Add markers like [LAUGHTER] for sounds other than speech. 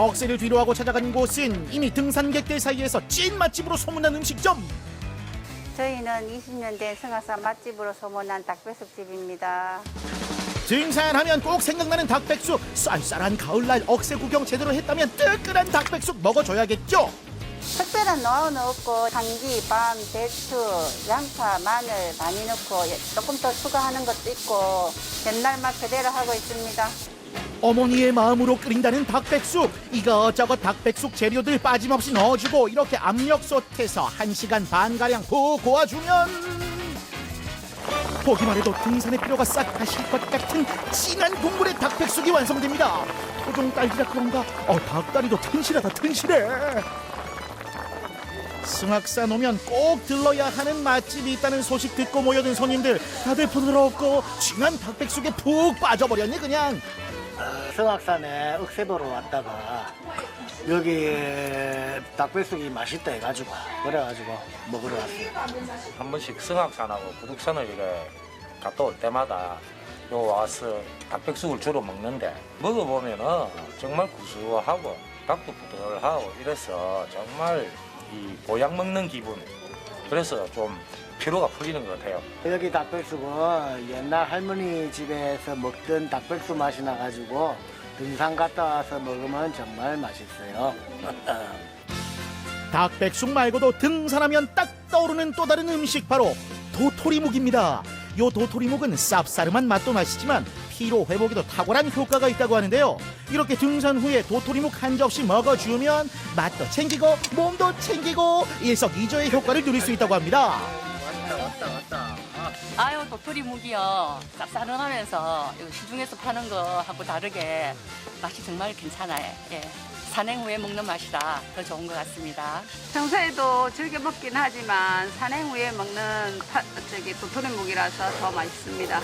억새를 뒤로하고 찾아간 곳은 이미 등산객들 사이에서 찐 맛집으로 소문난 음식점. 저희는 20년 된 성악산 맛집으로 소문난 닭배숙집입니다. 등산하면 꼭 생각나는 닭백숙. 쌀쌀한 가을날 억새 구경 제대로 했다면 뜨끈한 닭백숙 먹어줘야겠죠. 특별한 노하우는 없고 당기, 밤, 대추, 양파, 마늘 많이 넣고 예, 조금 더 추가하는 것도 있고 옛날 맛 그대로 하고 있습니다. 어머니의 마음으로 끓인다는 닭백숙. 이것저것 닭백숙 재료들 빠짐없이 넣어주고 이렇게 압력솥에서 한시간 반 가량 푹 고아주면 보기만 해도 등산의 피로가 싹 가실 것 같은 진한 국물의 닭백숙이 완성됩니다. 토종 딸기라 그런가? 어 닭다리도 튼실하다 튼실해. 승악산 오면 꼭 들러야 하는 맛집이 있다는 소식 듣고 모여든 손님들 다들 부드럽고 진한 닭백숙에 푹 빠져버렸네 그냥 성악산에 억새보러 왔다가 여기 닭백숙이 맛있다 해가지고 그래가지고 먹으러 왔어요. 한 번씩 승악산하고 구둑산을 이래 갔다 올 때마다 요 와서 닭백숙을 주로 먹는데 먹어보면은 정말 구수하고 닭도 부들하고 이래서 정말 이 보약 먹는 기분 그래서 좀 피로가 풀리는 것 같아요. 여기 닭백숙은 옛날 할머니 집에서 먹던 닭백숙 맛이 나가지고 등산 갔다 와서 먹으면 정말 맛있어요. [LAUGHS] 닭백숙 말고도 등산하면 딱 떠오르는 또 다른 음식 바로 도토리묵입니다. 요 도토리묵은 쌉싸름한 맛도 맛이지만 피로 회복에도 탁월한 효과가 있다고 하는데요. 이렇게 등산 후에 도토리묵 한 접시 먹어주면 맛도 챙기고 몸도 챙기고 일석이조의 효과를 누릴 수 있다고 합니다. 아유 도토리 묵이요 쌉싸름하면서 이거 시중에서 파는 거하고 다르게 맛이 정말 괜찮아요. 예. 산행 후에 먹는 맛이라 더 좋은 것 같습니다. 평소에도 즐겨 먹긴 하지만 산행 후에 먹는 파, 저기 도토리묵이라서 더 맛있습니다.